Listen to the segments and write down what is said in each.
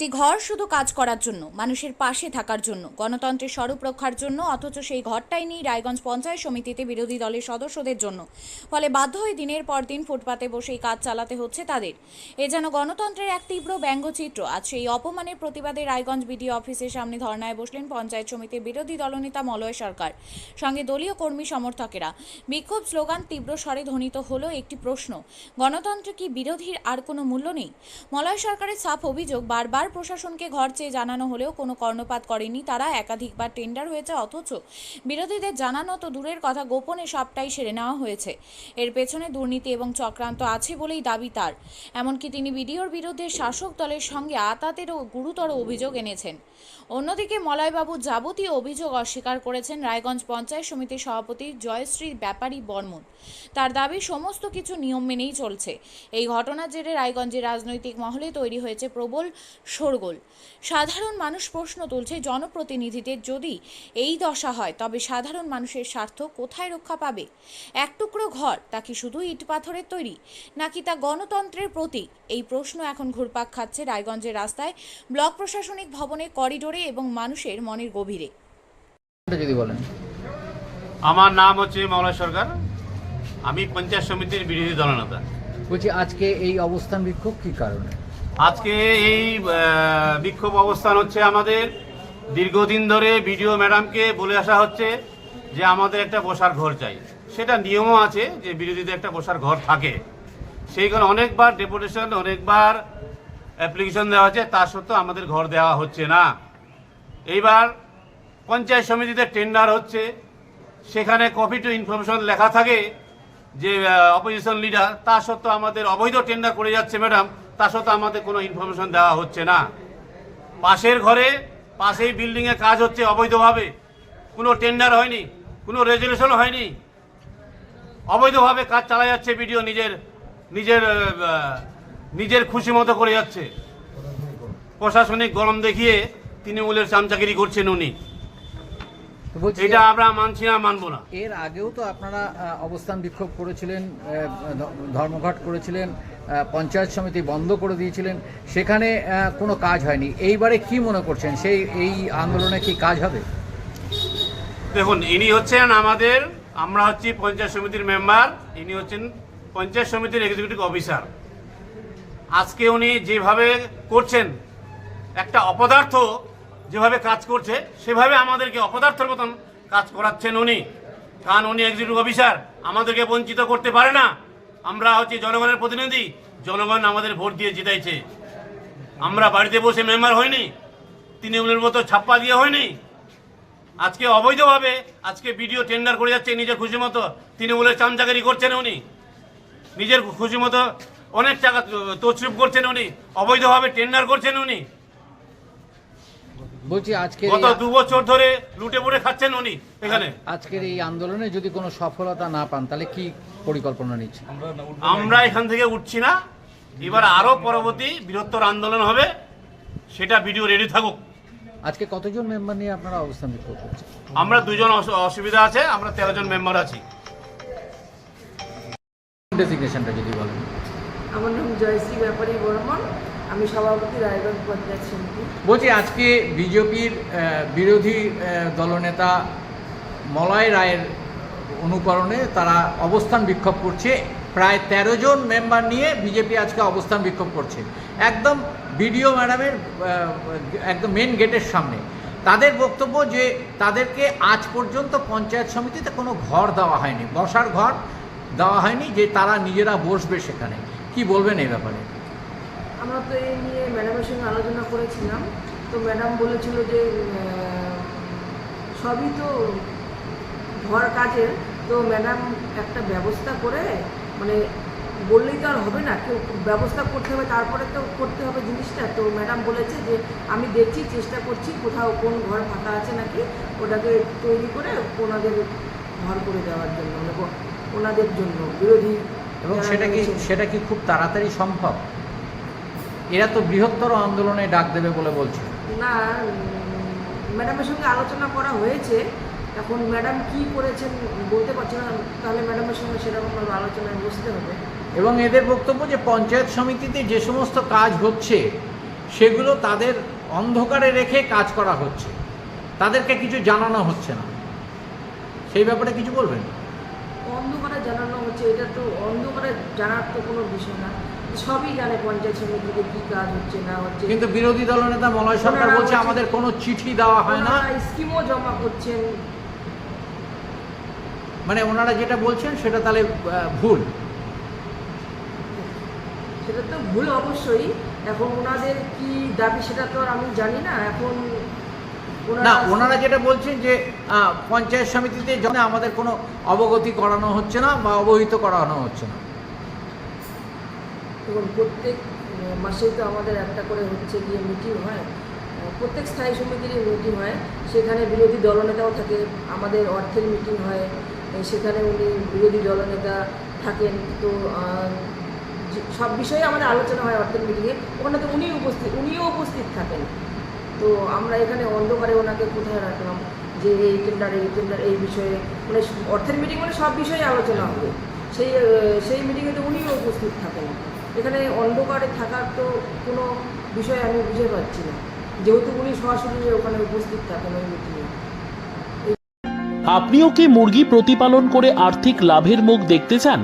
একটি ঘর শুধু কাজ করার জন্য, মানুষের পাশে থাকার জন্য, গণতন্ত্রের স্বরূপ রক্ষার জন্য, অথচ সেই ঘরটাই নেই রায়গঞ্জ পঞ্চায়েত সমিতিতে বিরোধী দলের সদস্যদের জন্য। ফলে বাধ্য হয়ে দিনের পর দিন ফুটপাতে বসেই কাজ চালাতে হচ্ছে তাদের। এ যেন গণতন্ত্রের এক তীব্র ব্যঙ্গচিত্র। আজ সেই অপমানের প্রতিবাদে রায়গঞ্জ বিডিও অফিসের সামনে ধর্নায় বসলেন পঞ্চায়েত সমিতির বিরোধী দলনেতা মলয় সরকার। সঙ্গে দলীয় কর্মী সমর্থকেরা। বিক্ষোভ স্লোগান তীব্র স্বরে ধ্বনিত হলো একটি প্রশ্ন, গণতন্ত্র কি বিরোধীর আর কোনো মূল্য নেই? মলয় সরকারের সাফ অভিযোগ বারবার প্রশাসনকে ঘর চেয়ে জানানো হলেও কোনো কর্ণপাত করেনি তারা। একাধিকবার টেন্ডার হয়েছে, অথচ বিরোধীদের জানানো তো দূরের কথা, গোপনে সবটাই সেরে নেওয়া হয়েছে। এর পেছনে দুর্নীতি এবং চক্রান্ত আছে বলেই দাবি তার। এমনকি তিনি বিডিওর বিরুদ্ধে শাসক দলের সঙ্গে আতাতেরও গুরুতর অভিযোগ এনেছেন। অন্যদিকে মলয়বাবু যাবতীয় অভিযোগ অস্বীকার করেছেন রায়গঞ্জ পঞ্চায়েত সমিতির সভাপতি জয়শ্রী ব্যাপারী বর্মন। তার দাবি, সমস্ত কিছু নিয়ম মেনেই চলছে। এই ঘটনার জেরে রায়গঞ্জের রাজনৈতিক মহলে তৈরি হয়েছে প্রবল শোরগোল। সাধারণ মানুষ প্রশ্ন তুলছে জনপ্রতিনিধিদের যদি এই দশা হয় তবে সাধারণ মানুষের স্বার্থ কোথায় রক্ষা পাবে? এক টুকরো ঘর তা কি শুধু ইট পাথরের তৈরি নাকি তা গণতন্ত্রের প্রতীক? এই প্রশ্ন এখন ঘুরপাক খাচ্ছে রায়গঞ্জের রাস্তায় ব্লক প্রশাসনিক ভবনে করিডোরে এবং মানুষের মনের গভীরে। যদি বলেন। আমার নাম হচ্ছে মৌলা সরকার। আমি পঞ্চায়েত সমিতির বিরোধী দলনেতা। বলছি আজকে এই অবস্থান বিক্ষোভ কি কারণে? আজকে এই বিক্ষোভ অবস্থান হচ্ছে আমাদের। দীর্ঘদিন ধরে বিডিও ম্যাডামকে বলে আসা হচ্ছে যে আমাদের একটা বসার ঘর চাই। সেটা নিয়মও আছে যে বিরোধীদের একটা বসার ঘর থাকে। সেই কারণে অনেকবার ডেপুটেশন, অনেকবার অ্যাপ্লিকেশন দেওয়া হচ্ছে তা সত্ত্বেও আমাদের ঘর দেওয়া হচ্ছে না। এইবার পঞ্চায়েত সমিতিতে টেন্ডার হচ্ছে। সেখানে কপি টু ইনফরমেশন লেখা থাকে যে অপোজিশন লিডার তা সত্ত্বেও আমাদের অবৈধ টেন্ডার করে যাচ্ছে ম্যাডাম। তা সত্ত্বেও আমাদের কোনো ইনফরমেশন দেওয়া হচ্ছে না। পাশের ঘরে, পাশেই বিল্ডিংয়ে কাজ হচ্ছে অবৈধভাবে। কোনো টেন্ডার হয়নি, কোনো রেজলিউশন হয়নি। অবৈধভাবে কাজ চালা যাচ্ছে বিডিও নিজের নিজের নিজের খুশি মতো করে যাচ্ছে। প্রশাসনিক গরম দেখিয়ে তৃণমূলের চামচাগিরি করছেন উনি। এটা আমরা মানছি না মানবো না। এর আগেও তো আপনারা অবস্থান বিক্ষোভ করেছিলেন ধর্মঘট করেছিলেন পঞ্চায়েত সমিতি বন্ধ করে দিয়েছিলেন সেখানে কোনো কাজ হয়নি। এইবারে কি মনে করছেন? সেই এই আন্দোলনে কি কাজ হবে? দেখুন ইনি হচ্ছেন আমাদের আমরা হচ্ছি পঞ্চায়েত সমিতির মেম্বার ইনি হচ্ছেন পঞ্চায়েত সমিতির এক্সিকিউটিভ অফিসার আজকে উনি যেভাবে করছেন একটা অপদার্থ যেভাবে কাজ করছে, সেভাবে আমাদেরকে অপদার্থের মতন কাজ করাচ্ছেন উনি। কারণ উনি এক্সিকিউটিভ অফিসার আমাদেরকে বঞ্চিত করতে পারে না। আমরা হচ্ছে জনগণের প্রতিনিধি, জনগণ আমাদের ভোট দিয়ে জিতাইছে। আমরা বাড়িতে বসে মেম্বার হয়নি তৃণমূলের মতো ছাপ্পা দিয়ে হয়নি আজকে অবৈধভাবে আজকে ভিডিও টেন্ডার করে যাচ্ছে নিজের খুশি মতো, তৃণমূলের চামচাকারি করছেন উনি। নিজের খুশি মতো অনেক টাকা তছরুপ করছেন উনি, অবৈধভাবে টেন্ডার করছেন উনি। বলছি আজকে গত দু বছর ধরে লুটে পুটে খাচ্ছেন উনি এখানে। আজকের এই আন্দোলনে যদি কোনো সফলতা না পান তাহলে কি পরিকল্পনা নিচ্ছে আমরা এখান থেকে উঠছি না। এবার আরও পরবর্তী বৃহত্তর আন্দোলন হবে সেটা ভিডিও রেডি থাকুক। আজকে কতজন মেম্বার নিয়ে আপনারা অবস্থান বিক্ষোভ করছেন? আমরা দুজন অসুবিধা আছে আমরা তেরো জন মেম্বার আছি। ডেসিগনেশনটা যদি বলেন। আমার নাম জয়শ্রী ব্যাপারী বর্মন। আমি সভাপতি রায়গঞ্জ পঞ্চায়েত সমিতি। বলছি, আজকে বিজেপির বিরোধী দলনেতা মলয় রায়ের অনুকরণে তারা অবস্থান বিক্ষোভ করছে। প্রায় তেরো জন মেম্বার নিয়ে বিজেপি আজকে অবস্থান বিক্ষোভ করছে। একদম বিডিও ম্যাডামের একদম মেন গেটের সামনে। তাদের বক্তব্য যে তাদেরকে আজ পর্যন্ত পঞ্চায়েত সমিতিতে কোনো ঘর দেওয়া হয়নি, বসার ঘর দেওয়া হয়নি, যে তারা নিজেরা বসবে সেখানে। কি বলবেন এই ব্যাপারে? আমরা তো এই নিয়ে ম্যাডামের সঙ্গে আলোচনা করেছিলাম। তো ম্যাডাম বলেছিল যে সবই তো ঘর কাজের। তো ম্যাডাম একটা ব্যবস্থা করে মানে বললেই তো আর হবে না কেউ ব্যবস্থা করতে হবে তারপরে তো করতে হবে জিনিসটা। তো ম্যাডাম বলেছে যে আমি দেখছি চেষ্টা করছি কোথাও কোন ঘর ফাঁকা আছে নাকি ওটাকে তৈরি করে ওনাদের ঘর করে দেওয়ার জন্য মানে ওনাদের জন্য বিরোধী এবং সেটা কি সেটা কি খুব তাড়াতাড়ি সম্ভব? এরা তো বৃহত্তর আন্দোলনে ডাক দেবে বলে বলছে। না ম্যাডামের সঙ্গে আলোচনা করা হয়েছে। এখন ম্যাডাম কি করেছেন বলতে পারছি না তাহলে ম্যাডামের সঙ্গে সেরকমভাবে আলোচনায় বসতে হবে। এবং এদের বক্তব্য যে পঞ্চায়েত সমিতিতে যে সমস্ত কাজ হচ্ছে সেগুলো তাদের অন্ধকারে রেখে কাজ করা হচ্ছে। তাদেরকে কিছু জানানো হচ্ছে না। সেই ব্যাপারে কিছু বলবেন? অন্ধকারে জানানো হচ্ছে এটা তো অন্ধকারে জানার তো কোনো বিষয় না। সবই জানে পঞ্চায়েত সমিতিতে কী কাজ হচ্ছে না হচ্ছে। কিন্তু বিরোধী দলনেতা মলয় সরকার বলছে আমাদের কোনো চিঠি দেওয়া হয় না। স্কিমও জমা করছেন। মানে ওনারা যেটা বলছেন সেটা তাহলে ভুল। সেটা তো ভুল অবশ্যই। এখন ওনাদের কি দাবি সেটা তো আমি জানি না। এখন না ওনারা যেটা বলছেন যে পঞ্চায়েত সমিতিতে আমাদের কোনো অবগতি করানো হচ্ছে না বা অবহিত করানো হচ্ছে না। দেখুন প্রত্যেক মাসেই তো আমাদের একটা করে হচ্ছে গিয়ে মিটিং হয়। প্রত্যেক স্থায়ী সমিতিরই মিটিং হয়। সেখানে বিরোধী দলনেতাও থাকে। আমাদের অর্থের মিটিং হয়। সেখানে উনি বিরোধী দলনেতা থাকেন। তো সব বিষয়ে আমাদের আলোচনা হয় অর্থের মিটিংয়ে। ওখানে তো উনি উপস্থিত, উনিও উপস্থিত থাকেন। তো আমরা এখানে অন্ধকারে ওনাকে কোথায় রাখলাম? যে এই টেন্ডার এই টেন্ডার এই বিষয়ে মানে অর্থের মিটিং মানে সব বিষয়ে আলোচনা হবে। সেই সেই মিটিংয়ে তো উনিও উপস্থিত থাকেন। এখানে অন্ধকারে থাকার তো কোনো বিষয় আমি বুঝে পাচ্ছি না। যেহেতু উনি সরাসরি ওখানে উপস্থিত থাকেন ওই মিটিংয়ে আপনিও কি মুরগি প্রতিপালন করে আর্থিক লাভের মুখ দেখতে চান?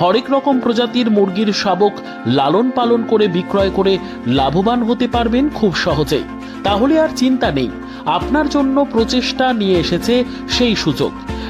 হরেক রকম প্রজাতির মুরগির শাবক লালন পালন করে বিক্রয় করে লাভবান হতে পারবেন খুব সহজেই। তাহলে আর চিন্তা নেই, আপনার জন্য প্রচেষ্টা নিয়ে এসেছে সেই সুযোগ।